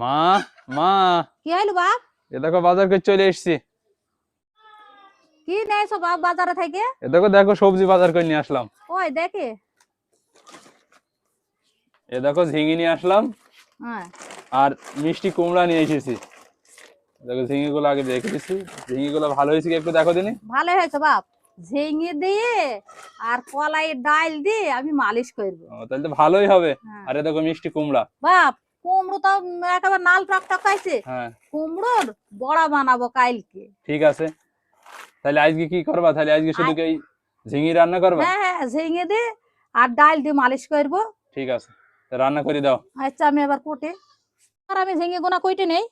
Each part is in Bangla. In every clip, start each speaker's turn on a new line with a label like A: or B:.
A: মা মা।
B: কি হইল বাপ?
A: এ দেখো বাজার করে চলে এসেছি।
B: কি নেছো বাপ বাজারে থেকে?
A: এ দেখো দেখো সবজি বাজার করে নিয়ে আসলাম।
B: ওই দেখে।
A: এ দেখো ঝিঙে নিয়ে আসলাম।
B: হ্যাঁ।
A: আর মিষ্টি কুমড়া নিয়ে এসেছি। দেখো ঝিঙে গুলো আগে রেখে দিচ্ছি ঝিঙে গুলো ভালো হয়েছে কি একটু দেখো দিনি
B: ভালো হয়েছে বাপ। ঝিঙে দিয়ে আর কলাই ডাল দিয়ে আমি মালিশ করব।
A: ও, তাহলে তো ভালোই হবে।
B: হ্যাঁ।
A: আরে দেখো মিষ্টি কুমড়া।
B: বাপ কুমড়ো তো একেবারে নাল টক টক
A: আইছে
B: কুমড়োর বড়া বানাবো কালকে।
A: ঠিক আছে। তাহলে আজকে কি করবা? তাহলে আজকে শুধু কি ঝিঙে রান্না করবা?
B: হ্যাঁ হ্যাঁ ঝিঙে দে আর ডাল দিয়ে মালিশ করব।
A: ঠিক আছে। রান্না করে দাও।
B: আচ্ছা আমি এবার কোটে। আর আমি ঝিঙে গোনা কইটে নেই।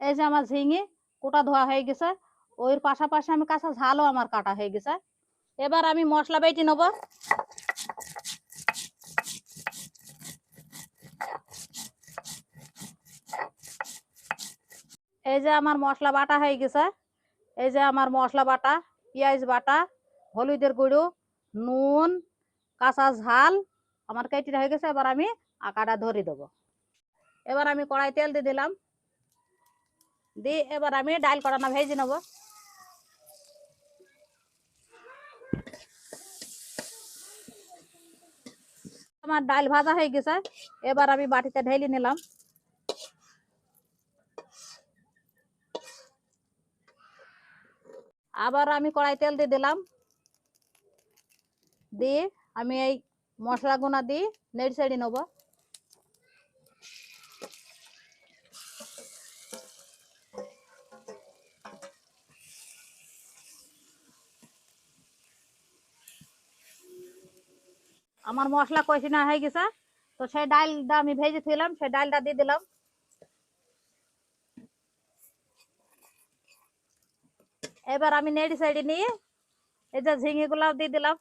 B: এই যে আমার ঝিঙে, কোটা ধোয়া হয়ে গেছে। ওর পাশাপাশি আমি কাঁচা ঝালও আমার কাটা হয়ে গেছে। এবার আমি মশলা বেটে নেব। এই যে আমার মশলা বাটা হয়ে গেছে। এই যে আমার মশলা বাটা, পেঁয়াজ বাটা, হলুদের গুঁড়ো, নুন, কাঁচা ঝাল আমার কেটে হয়ে গেছে। এবার আমি আকাটা ধরে দেবো। এবার আমি কড়াই তেল দিয়ে দিলাম। দিয়ে এবার আমি ডাল কড়ানা ভেজে নেব। আমার ডাল ভাজা হয়ে গেছে, এবার আমি বাটিতে ঢেলে নিলাম। আবার আমি কড়াই তেল দিয়ে দিলাম। দিয়ে আমি এই মশলা গুনা দিয়ে নেড়ে সেড়ে নেব। আমার মশলা কষি না হয়ে গেছে, তো সেই ডালটা আমি ভেজে থইলাম, সেই ডালটা দিয়ে দিলাম। এবার আমি নেড়ি সাইডে নিয়ে এই যে ঝিঙে গুলা দিয়ে দিলাম।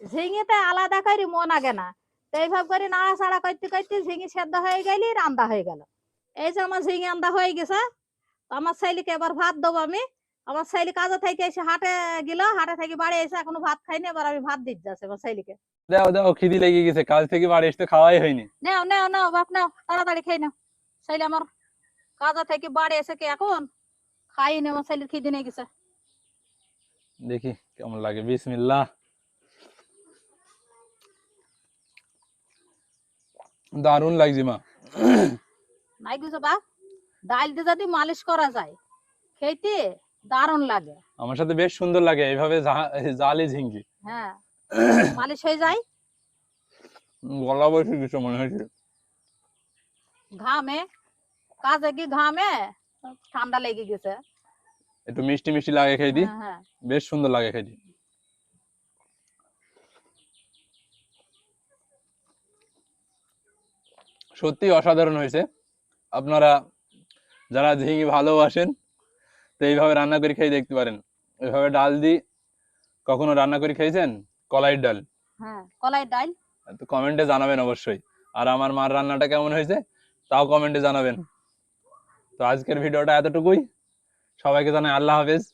B: ঝিঙেতে আলাদা করে মন আগে না, তো এইভাবে করে নাড়াচাড়া করতে করতে ঝিঙে সেদ্ধ হয়ে গেলি রান্দা হয়ে গেল। এই যে আমার ঝিঙে আন্দা হয়ে গেছে আমার ছেলেকে এবার ভাত দেবো আমি। আমার ছেলে কাজে থেকে এসে হাটে গেল হাটে থেকে বাড়ি এসে এখনও ভাত খাইনি এবার আমি ভাত দিতে যাচ্ছি আমার ছেলেকে।
A: দাও দাও খিদি লেগে গেছে কাজ থেকে বাড়ি এসে খাওয়াই হয়নি।
B: নাও নাও নাও বাপ নাও তাড়াতাড়ি খেয়ে নাও। ছেলে আমার কাজা থেকে বাড়ি এসে কি এখন? খাইনি আমার ছেলের খিদি নিয়ে গেছে।
A: দেখি কেমন লাগে বিসমিল্লাহ। দারুণ লাগছে মা।
B: নাই বুঝো বাপ। ডাল দিয়ে যদি মালিশ করা যায় খেতে দারুণ লাগে।
A: আমার সাথে বেশ সুন্দর লাগে এইভাবে জালি ঝিঙ্গি।
B: হ্যাঁ মালিশ হয়ে যায়?
A: গলা বসে কিছু মনে হয়েছে
B: ঘামে? কাজে কি ঘামে? ঠান্ডা লেগে গেছে।
A: একটু মিষ্টি মিষ্টি লাগে খেয়ে দি।
B: হ্যাঁ, হ্যাঁ।
A: বেশ সুন্দর লাগে খেয়ে খেতে সত্যি অসাধারণ হয়েছে। আপনারা যারা ঝিঙে ভালোবাসেন তো এইভাবে রান্না করে খেয়ে দেখতে পারেন। এইভাবে ডাল দি কখনো রান্না করে খেয়েছেন? কলাইয়ের ডাল?
B: হ্যাঁ কলাই ডাল।
A: তো কমেন্টে জানাবেন অবশ্যই। আর আমার মার রান্নাটা কেমন হয়েছে তাও কমেন্টে জানাবেন। তো আজকের ভিডিওটা এতটুকুই। সবাইকে জানাই আল্লাহ হাফেজ।